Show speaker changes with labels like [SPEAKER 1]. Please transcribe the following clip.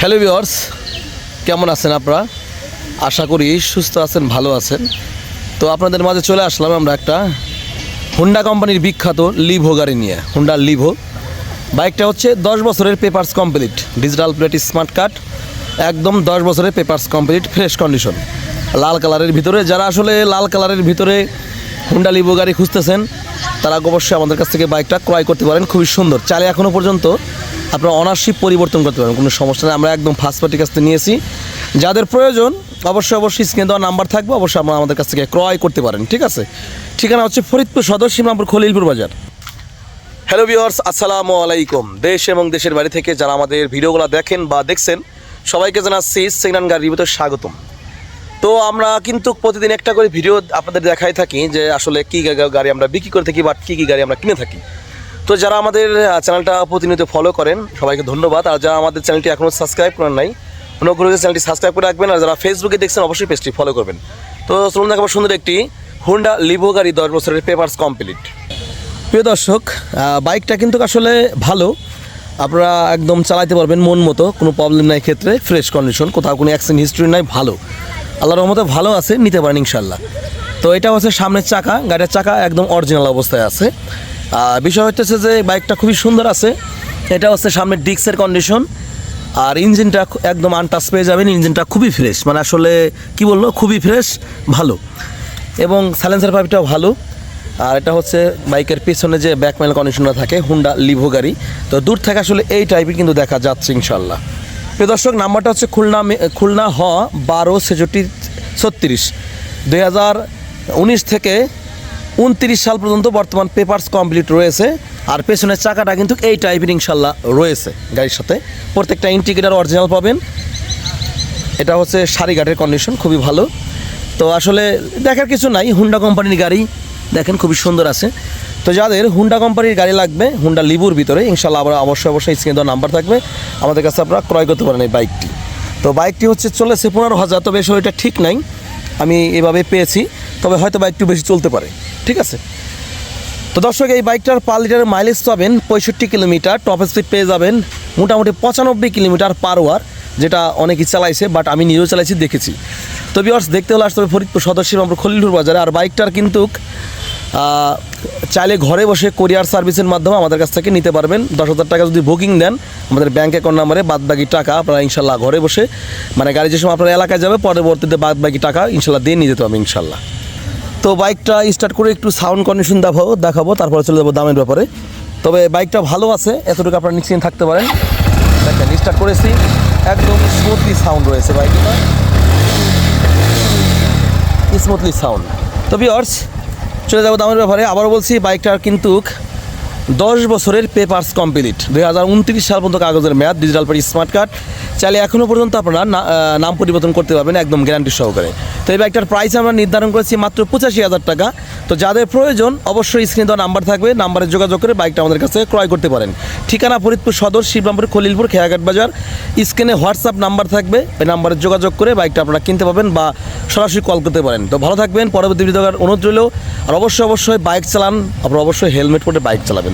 [SPEAKER 1] Hello viewers কেমন আছেন আপনারা? আশা করি সুস্থ আছেন, ভালো আছেন। তো আপনাদের মাঝে চলে আসলাম আমরা একটা হুন্ডা কোম্পানির বিখ্যাত লিভো গাড়ি নিয়ে। হুন্ডা লিভো বাইকটা হচ্ছে দশ বছরের papers complete digital plate smart card একদম দশ বছরের পেপার্স কমপ্লিট ফ্রেশ কন্ডিশন লাল কালারের ভিতরে, যারা আসলে লাল কালারের ভিতরে হুন্ডা লিভো গাড়ি খুঁজতেছেন, তারা অবশ্যই আমাদের কাছ থেকে বাইকটা ক্রয় করতে পারেন। খুবই সুন্দর। চালে এখনও পর্যন্ত আপনারা অনারশিপ পরিবর্তন করতে পারেন কোনো সমস্যা নেই। আমরা একদম ফার্স্ট পার্টির কাছ থেকে নিয়েছি। যাদের প্রয়োজন, অবশ্যই অবশ্যই স্ক্রিনে দেওয়া নাম্বার থাকবে, অবশ্যই আপনারা আমাদের কাছ থেকে ক্রয় করতে পারেন, ঠিক আছে? ঠিকানা হচ্ছে ফরিদপুর সদর, সীমাপুর, খলিলপুর বাজার। হ্যালো ভিওয়ার্স আসসালামু আলাইকুম। দেশ এবং দেশের বাড়ি থেকে যারা আমাদের ভিডিওগুলো দেখেন বা দেখছেন, সবাইকে জানাচ্ছি সেকেন্ড গাড়ির ভিতরে স্বাগতম। তো আমরা কিন্তু প্রতিদিন একটা করে ভিডিও আপনাদের দেখাই থাকি যে আসলে কী গাড়ি আমরা বিক্রি করে থাকি বা কী কী গাড়ি আমরা কিনে থাকি। তো যারা আমাদের চ্যানেলটা প্রতিনিয়ত ফলো করেন, সবাইকে ধন্যবাদ। আর যারা আমাদের চ্যানেলটি এখনও সাবস্ক্রাইব করেন নাই, অনুগ্রহ করে চ্যানেলটি সাবস্ক্রাইব করে রাখবেন। আর যারা ফেসবুকে দেখছেন, অবশ্যই পেজটি ফলো করবেন। তো চলুন দেখাবো সুন্দর একটি হুন্ডা লিভো গাড়ি দশ বছরের পেপার্স কমপ্লিট প্রিয় দর্শক বাইকটা কিন্তু আসলে ভালো। আপনারা একদম চালাইতে পারবেন মন মতো, কোনো প্রবলেম নাই ক্ষেত্রে ফ্রেশ কন্ডিশন কোথাও কোনো অ্যাক্সিডেন্ট হিস্ট্রি নাই, ভালো। আল্লাহর রহমতে ভালো আছে, নিতে পারেন ইনশাল্লাহ তো এটা হচ্ছে সামনের চাকা, গাড়ির চাকা একদম অরিজিনাল অবস্থায় আছে। বিষয় হচ্ছে যে বাইকটা খুবই সুন্দর আছে। এটা হচ্ছে সামনের ডিক্সের কন্ডিশন আর ইঞ্জিনটা একদম আনটাচ পেয়ে যাবেন, ইঞ্জিনটা খুবই ফ্রেশ মানে আসলে কি বলল খুবই ফ্রেশ ভালো। এবং সাইলেন্সার পাইপটাও ভালো। আর এটা হচ্ছে বাইকের পিছনে যে ব্যাকমেল কন্ডিশনার থাকে হুন্ডা লিভো গাড়ি। তো দূর থেকে আসলে এই টাইপের কিন্তু দেখা যাচ্ছে ইনশাল্লাহ প্রিয় দর্শক, নাম্বারটা হচ্ছে খুলনা খুলনা হ বারো ছেষট্টি ছত্রিশ। দুই থেকে উনত্রিশ সাল পর্যন্ত বর্তমান পেপারস কমপ্লিট রয়েছে। আর পেছনের চাকাটা কিন্তু এই টাইপের ইনশাল্লাহ রয়েছে গাড়ির সাথে। প্রত্যেকটা ইন্টিগ্রেটার অরিজিনাল পাবেন। এটা হচ্ছে সারিঘাটের কন্ডিশন খুবই ভালো। তো আসলে দেখার কিছু নাই হুন্ডা কোম্পানির গাড়ি দেখেন খুবই সুন্দর আছে। তো যাদের হুন্ডা কোম্পানির গাড়ি লাগবে হুন্ডা লিবুর ভিতরে, ইনশাল্লাহ আবার অবশ্যই অবশ্যই স্ক্রিনে দেওয়ার নাম্বার থাকবে। আমাদের কাছে আপনারা ক্রয় করতে পারেন এই বাইকটি তো বাইকটি হচ্ছে চলেছে পনেরো হাজার, তবে এটা ঠিক নাই। আমি এভাবে পেয়েছি, তবে হয়তো বা একটু বেশি চলতে পারে। ঠিক আছে? তো দর্শক, এই বাইকটার পার লিটারের মাইলেজ পাবেন পঁয়ষট্টি কিলোমিটার টপ স্পিড পেয়ে যাবেন মোটামুটি পঁচানব্বই কিলোমিটার পার ওয়ার যেটা অনেকেই চালাইছে বাট আমি নিজেও চালাইছি, দেখেছি। তো বিয়ার্স দেখতে হলে আসতে হবে ফরিদপুর সদস্য আমরা খলিলুর বাজারে। আর বাইকটার কিন্তু চাইলে ঘরে বসে কোরিয়ার সার্ভিসের মাধ্যমে আমাদের কাছ থেকে নিতে পারবেন। দশ হাজার টাকা যদি বুকিং দেন, আমাদের ব্যাঙ্ক অ্যাকাউন্ট নাম্বারে বাদ বাকি টাকা আপনারা ইনশাল্লাহ ঘরে বসে মানে গাড়ি যে সময় আপনার এলাকায় যাবে, পরবর্তীতে বাদ বাকি টাকা ইনশাল্লাহ দিয়ে নিয়ে যেতে হবে ইনশাল্লাহ। তো বাইকটা স্টার্ট করে একটু সাউন্ড কন্ডিশন দেখাবো দেখাবো, তারপরে চলে যাব দামের ব্যাপারে। তবে বাইকটা ভালো আছে, এতটুকু আপনারা নিশ্চিন্ত থাকতে পারেন। দেখেন স্টার্ট করেছি, একদম স্মুথলি সাউন্ড রয়েছে বাইকটা। স্মুথলি সাউন্ড তো বিয়ার্স চলে যাব দামের ব্যাপারে। আবারও বলছি, বাইকটার কিন্তু দশ বছরের পেপারস কমপ্লিট দুই হাজার উনত্রিশ সাল পর্যন্ত কাগজের মেয়াদ ডিজিটাল পারি স্মার্ট কার্ড চাইলে এখনও পর্যন্ত আপনারা নাম পরিবর্তন করতে পারবেন একদম গ্যারান্টি সহকারে। তো এই বাইকটার প্রাইস আমরা নির্ধারণ করেছি মাত্র পঁচাশি হাজার টাকা। তো যাদের প্রয়োজন, অবশ্যই স্ক্রিনে দেওয়া নাম্বার থাকবে নাম্বারে যোগাযোগ করে বাইকটা আমাদের কাছে ক্রয় করতে পারেন। ঠিকানা ফরিদপুর সদর, শিবরামপুর, খলিলপুর, খেয়াঘাট বাজার। স্ক্রিনে হোয়াটসঅ্যাপ নাম্বার থাকবে ওই নাম্বারে যোগাযোগ করে বাইকটা আপনারা কিনতে পাবেন বা সরাসরি কল করতে পারেন। তো ভালো থাকবেন, পরবর্তী ভিডিও অনুরোধ রইল। আর অবশ্যই অবশ্যই বাইক চালান, আপনারা অবশ্যই হেলমেট পরে বাইক চালাবেন।